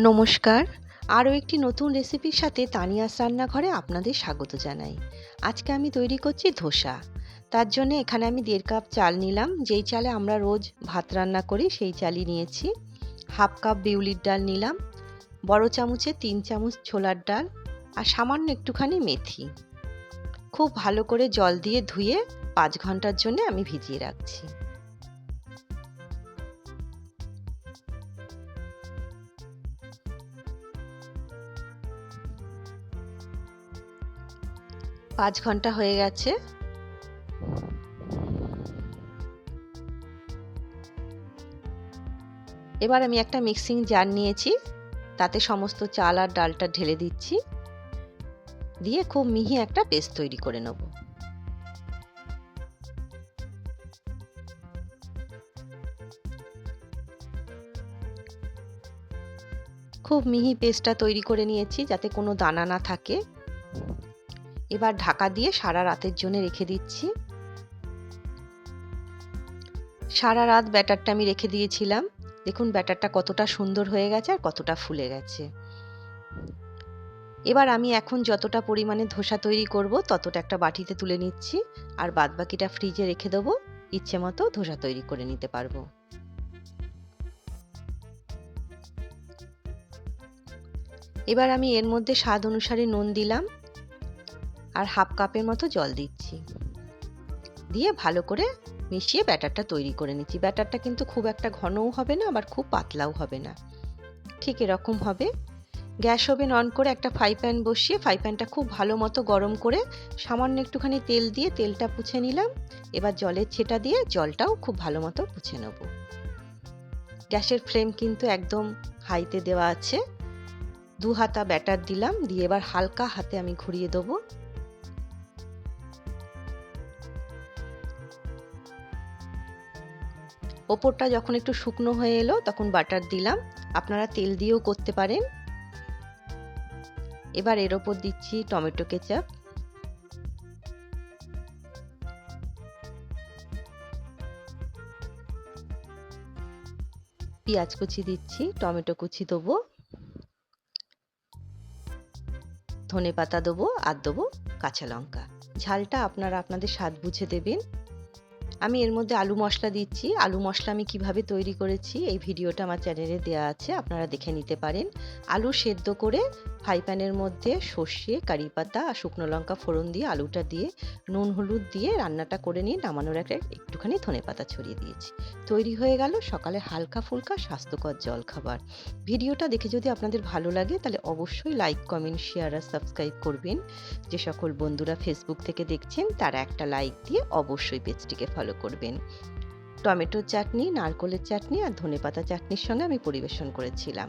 নমস্কার। আরও একটি নতুন রেসিপির সাথে তানিয়াস রান্নাঘরে আপনাদের স্বাগত জানাই। আজকে আমি তৈরি করছি ধোসা। তার জন্য এখানে আমি দেড় কাপ চাল নিলাম। যেই চালে আমরা রোজ ভাত রান্না করি, সেই চালই নিয়েছি। হাফ কাপ বিউলির ডাল নিলাম। বড় চামচে তিন চামচ ছোলার ডাল আর সামান্য একটুখানি মেথি। খুব ভালো করে জল দিয়ে ধুয়ে পাঁচ ঘণ্টার জন্য আমি ভিজিয়ে রাখছি। পাঁচ ঘণ্টা হয়ে গেছে। এবার আমি একটা মিক্সিং জার নিয়েছি, তাতে সমস্ত চাল আর ডালটা ঢেলে দিচ্ছি। দিয়ে খুব মিহি একটা পেস্ট তৈরি করে নেব। খুব মিহি পেস্টটা তৈরি করে নিয়েছি যাতে কোনো দানা না থাকে। এবার ঢাকা দিয়ে সারা রাতের জন্য রেখে দিচ্ছি। সারা রাত ব্যাটারটা আমি রেখে দিয়েছিলাম। দেখুন ব্যাটারটা কতটা সুন্দর হয়ে গেছে আর কতটা ফুলে গেছে। এবার আমি এখন যতটা পরিমাণে ধোসা তৈরি করব ততটা একটা বাটিতে তুলে নিচ্ছি আর বাদবাকিটা ফ্রিজে রেখে দেবো। ইচ্ছে মতো ধোসা তৈরি করে নিতে পারব। এবার আমি এর মধ্যে স্বাদ অনুসারে নুন দিলাম। আর হাফ কাপের মতো জল দিচ্ছি। দিয়ে ভালো করে মিশিয়ে ব্যাটারটা তৈরি করে নিচ্ছি। ব্যাটারটা কিন্তু খুব একটা ঘনও হবে না, আবার খুব পাতলাও হবে না। ঠিক এরকম হবে। গ্যাস ওভেন অন করে একটা ফ্রাই প্যান বসিয়ে, ফ্রাই প্যানটা খুব ভালো মতো গরম করে সামান্য একটুখানি তেল দিয়ে তেলটা পুছে নিলাম। এবার জলের ছেটা দিয়ে জলটাও খুব ভালো মতো পুছে নেব। গ্যাসের ফ্লেম কিন্তু একদম হাইতে দেওয়া আছে। দু হাতা ব্যাটার দিলাম, দিয়ে এবার হালকা হাতে আমি ঘুরিয়ে দেবো। ওপরটা যখন একটু শুকনো হয়ে এলো, তখন বাটার দিলাম। আপনারা তেল দিয়েও করতে পারেন। এবার এর ওপর দিচ্ছি টমেটো কেচাপ। পেঁয়াজ কুচি দিচ্ছি, টমেটো কুচি দেবো। ধনে পাতা দেবো, আর দেবো কাঁচা লঙ্কা। ঝালটা আপনারা আপনাদের স্বাদ বুঝে দেবেন। আমি এর মধ্যে আলু মশলা দিচ্ছি। আলু মশলা আমি কীভাবে তৈরি করেছি এই ভিডিওটা আমার চ্যানেলে দেওয়া আছে, আপনারা দেখে নিতে পারেন। আলু সেদ্ধ করে ফ্রাই প্যানের মধ্যে সর্ষে, কারি পাতা আর শুকনো লঙ্কা ফোড়ন দিয়ে আলুটা দিয়ে নুন হলুদ দিয়ে রান্নাটা করে নিয়ে নামানোর একটা একটুখানি ধনে পাতা ছড়িয়ে দিয়েছি। তৈরি হয়ে গেল সকালে হালকা ফুলকা স্বাস্থ্যকর জল খাবার ভিডিওটা দেখে যদি আপনাদের ভালো লাগে তাহলে অবশ্যই লাইক, কমেন্ট, শেয়ার আর সাবস্ক্রাইব করবেন। যে সকল বন্ধুরা ফেসবুক থেকে দেখছেন তারা একটা লাইক দিয়ে অবশ্যই পেজটিকে ফলো করবেন। টমেটোর চাটনি, নারকলের চাটনি আর ধনেপাতা চাটনির সঙ্গে আমি পরিবেশন করেছিলাম।